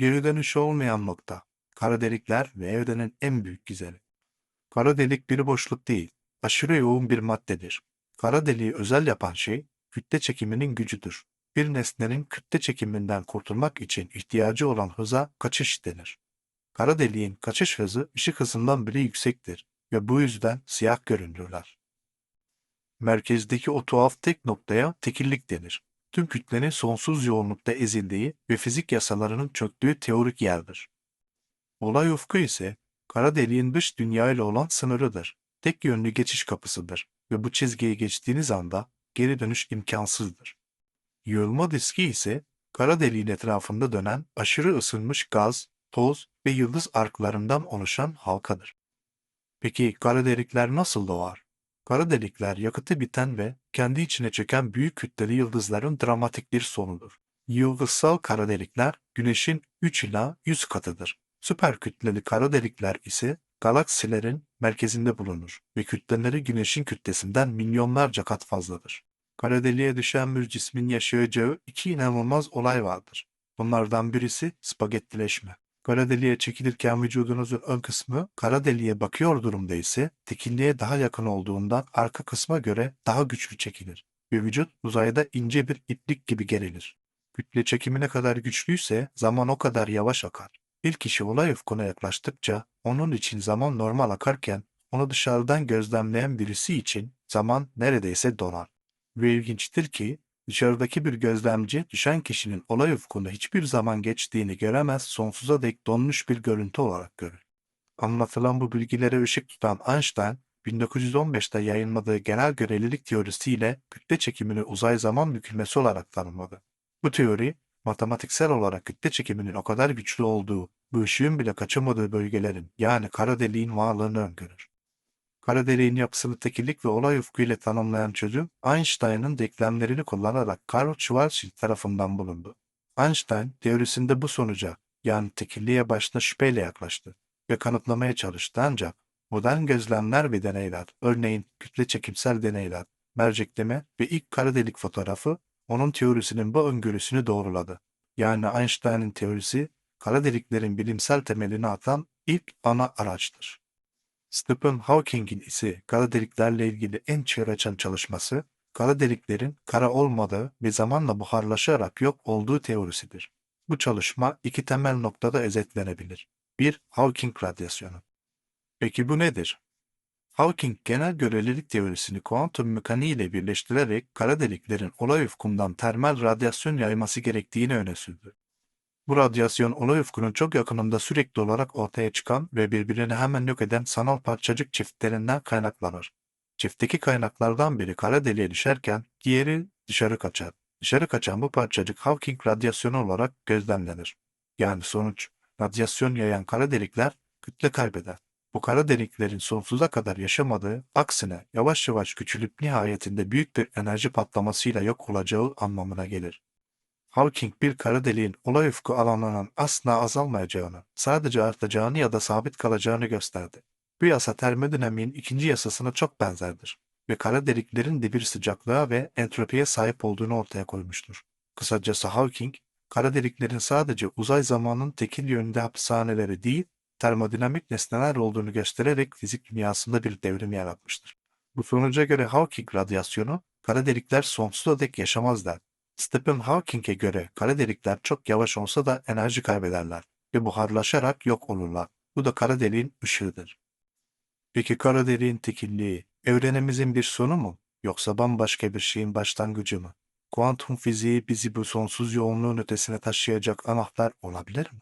Geri dönüşü olmayan nokta. Kara delikler ve evrenin en büyük gizemi. Kara delik bir boşluk değil, aşırı yoğun bir maddedir. Kara deliği özel yapan şey, kütle çekiminin gücüdür. Bir nesnenin kütle çekiminden kurtulmak için ihtiyacı olan hıza kaçış denir. Kara deliğin kaçış hızı ışık hızından bile yüksektir ve bu yüzden siyah görünürler. Merkezdeki o tuhaf tek noktaya tekillik denir. Tüm kütlenin sonsuz yoğunlukta ezildiği ve fizik yasalarının çöktüğü teorik yerdir. Olay ufku ise kara deliğin dış dünya ile olan sınırıdır. Tek yönlü geçiş kapısıdır ve bu çizgiyi geçtiğiniz anda geri dönüş imkansızdır. Yığılma diski ise kara deliğin etrafında dönen aşırı ısınmış gaz, toz ve yıldız arklarından oluşan halkadır. Peki kara delikler nasıl doğar? Kara delikler yakıtı biten ve kendi içine çeken büyük kütleli yıldızların dramatik bir sonudur. Yıldızsal kara delikler Güneş'in 3 ila 100 katıdır. Süper kütleli kara delikler ise galaksilerin merkezinde bulunur ve kütleleri Güneş'in kütlesinden milyonlarca kat fazladır. Kara deliğe düşen bir cismin yaşayacağı iki inanılmaz olay vardır. Bunlardan birisi spagettileşme. Kara deliğe çekilirken vücudunuzun ön kısmı kara deliğe bakıyor durumda ise tekilliğe daha yakın olduğundan arka kısma göre daha güçlü çekilir ve vücut uzayda ince bir iplik gibi gerilir. Kütle çekimi ne kadar güçlüyse zaman o kadar yavaş akar. Bir kişi olay ufkuna yaklaştıkça onun için zaman normal akarken onu dışarıdan gözlemleyen birisi için zaman neredeyse donar. Ve ilginçtir ki dışarıdaki bir gözlemci düşen kişinin olay ufkunda hiçbir zaman geçtiğini göremez sonsuza dek donmuş bir görüntü olarak görür. Anlatılan bu bilgilere ışık tutan Einstein 1915'te yayınladığı genel görelilik teorisiyle kütle çekimini uzay zaman bükülmesi olarak tanımladı. Bu teori matematiksel olarak kütle çekiminin o kadar güçlü olduğu, bu ışığın bile kaçamadığı bölgelerin yani kara deliğin varlığını öngörür. Kara deliğin yapısını tekillik ve olay ufku ile tanımlayan çözüm Einstein'ın denklemlerini kullanarak Karl Schwarzschild tarafından bulundu. Einstein teorisinde bu sonuca yani tekilliğe başta şüpheyle yaklaştı ve kanıtlamaya çalıştı ancak modern gözlemler ve deneyler örneğin kütle çekimsel deneyler, mercekleme ve ilk kara delik fotoğrafı onun teorisinin bu öngörüsünü doğruladı. Yani Einstein'ın teorisi kara deliklerin bilimsel temelini atan ilk ana araçtır. Stephen Hawking'in ise kara deliklerle ilgili en çığır açan çalışması, kara deliklerin kara olmadığı ve zamanla buharlaşarak yok olduğu teorisidir. Bu çalışma iki temel noktada özetlenebilir. 1. Hawking radyasyonu. Peki bu nedir? Hawking genel görelilik teorisini kuantum mekaniği ile birleştirerek kara deliklerin olay ufkundan termal radyasyon yayması gerektiğini öne sürdü. Bu radyasyon olay ufkunun çok yakınında sürekli olarak ortaya çıkan ve birbirini hemen yok eden sanal parçacık çiftlerinden kaynaklanır. Çiftteki kaynaklardan biri kara deliğe düşerken diğeri dışarı kaçar. Dışarı kaçan bu parçacık Hawking radyasyonu olarak gözlemlenir. Yani sonuç, radyasyon yayan kara delikler kütle kaybeder. Bu kara deliklerin sonsuza kadar yaşamadığı, aksine yavaş yavaş küçülüp nihayetinde büyük bir enerji patlamasıyla yok olacağı anlamına gelir. Hawking bir kara deliğin olay ufku alanlarının asla azalmayacağını, sadece artacağını ya da sabit kalacağını gösterdi. Bu yasa termodinamiğin ikinci yasasına çok benzerdir ve kara deliklerin de bir sıcaklığa ve entropiye sahip olduğunu ortaya koymuştur. Kısacası Hawking, kara deliklerin sadece uzay zamanının tekil yönünde hapishaneleri değil, termodinamik nesneler olduğunu göstererek fizik dünyasında bir devrim yaratmıştır. Bu sonuca göre Hawking radyasyonu, kara delikler sonsuza dek yaşamaz der. Stephen Hawking'e göre kara delikler çok yavaş olsa da enerji kaybederler ve buharlaşarak yok olurlar. Bu da kara deliğin ışığıdır. Peki kara deliğin tekilliği, evrenimizin bir sonu mu? Yoksa bambaşka bir şeyin başlangıcı mı? Kuantum fiziği bizi bu sonsuz yoğunluğun ötesine taşıyacak anahtar olabilir mi?